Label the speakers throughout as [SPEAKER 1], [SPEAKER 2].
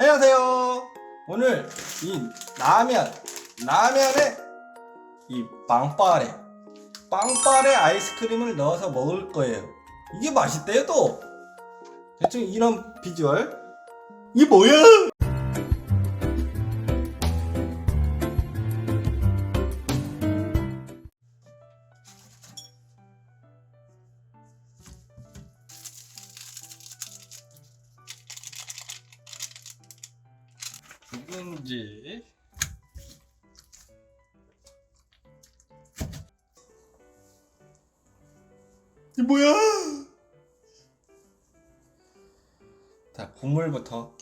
[SPEAKER 1] 안녕하세요. 오늘 이 라면, 라면에 이 빵빠레, 빵빠레 아이스크림을 넣어서 먹을 거예요. 이게 맛있대요 또. 대충 이런 비주얼. 이게 뭐야? 누군지 이 뭐야? 자 국물부터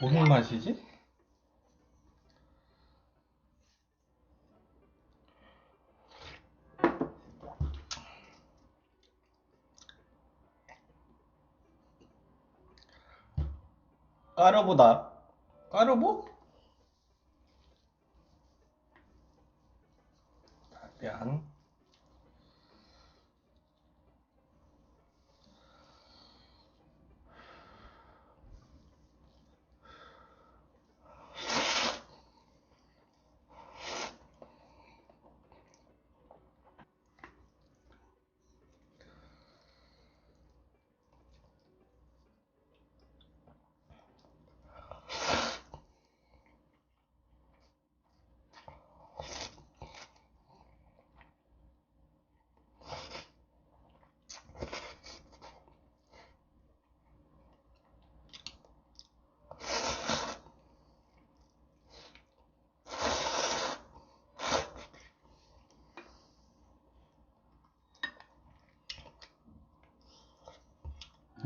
[SPEAKER 1] 무슨 맛이지? 까르보다 까르보? 면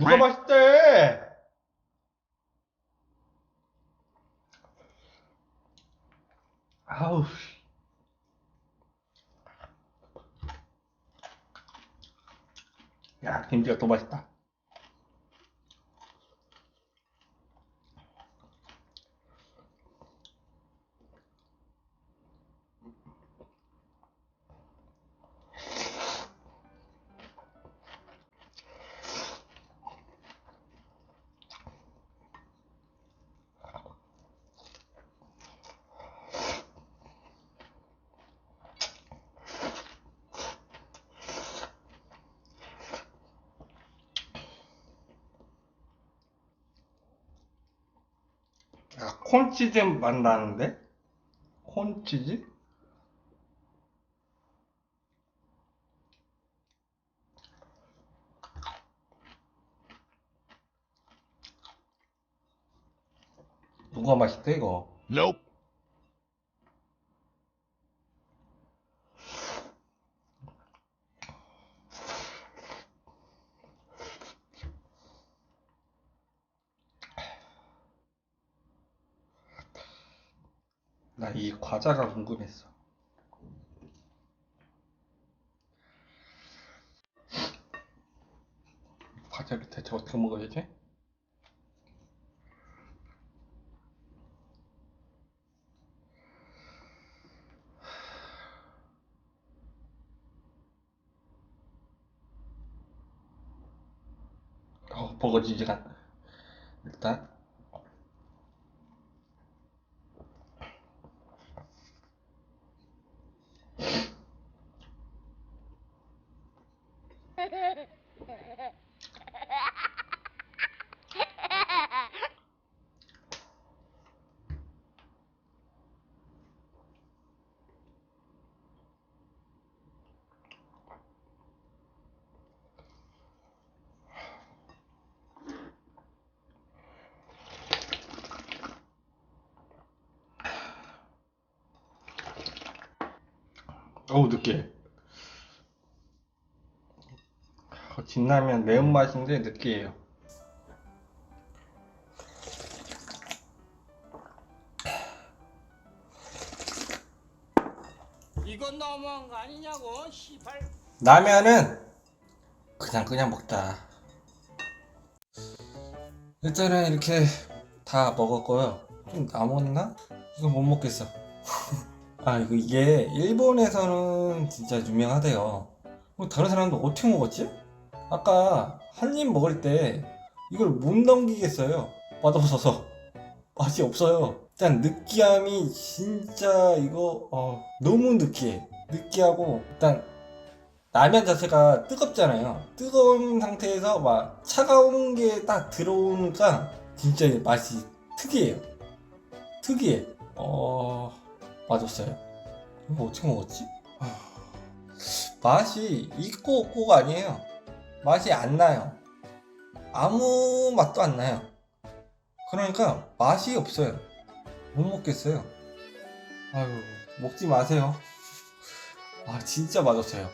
[SPEAKER 1] 누가 맛있대? 아우. 야, 김치가 더 맛있다. 야, 콘치즈 맛 나는데? 콘치즈? 누가 맛있대, 이거?
[SPEAKER 2] Nope.
[SPEAKER 1] 나 이 과자가 궁금했어. 과자를 대체 어떻게 먹어야지? 어, 버거지지가 않다. 일단 어우 느끼해 어, 진라면 매운맛인데 느끼해요.
[SPEAKER 3] 이건 너무한 거 아니냐고 시발.
[SPEAKER 1] 라면은 그냥 그냥 먹자 일단은 이렇게 다 먹었고요. 좀 남았나? 이거 못 먹겠어. 아 이거 이게 일본에서는 진짜 유명하대요. 뭐 다른 사람도 어떻게 먹었지? 아까 한 입 먹을 때 이걸 못 넘기겠어요? 맛없어서. 맛이 없어요. 일단 느끼함이 진짜 이거 어, 너무 느끼해. 느끼하고 일단 라면 자체가 뜨겁잖아요. 뜨거운 상태에서 막 차가운 게 딱 들어오니까 진짜 맛이 특이해요. 특이해. 어 맛없어요. 이거 어떻게 먹었지? 아, 맛이 있고 없고가 아니에요 맛이 안 나요. 아무 맛도 안 나요. 그러니까 맛이 없어요. 못 먹겠어요. 아유 먹지 마세요. 아 진짜 맛없어요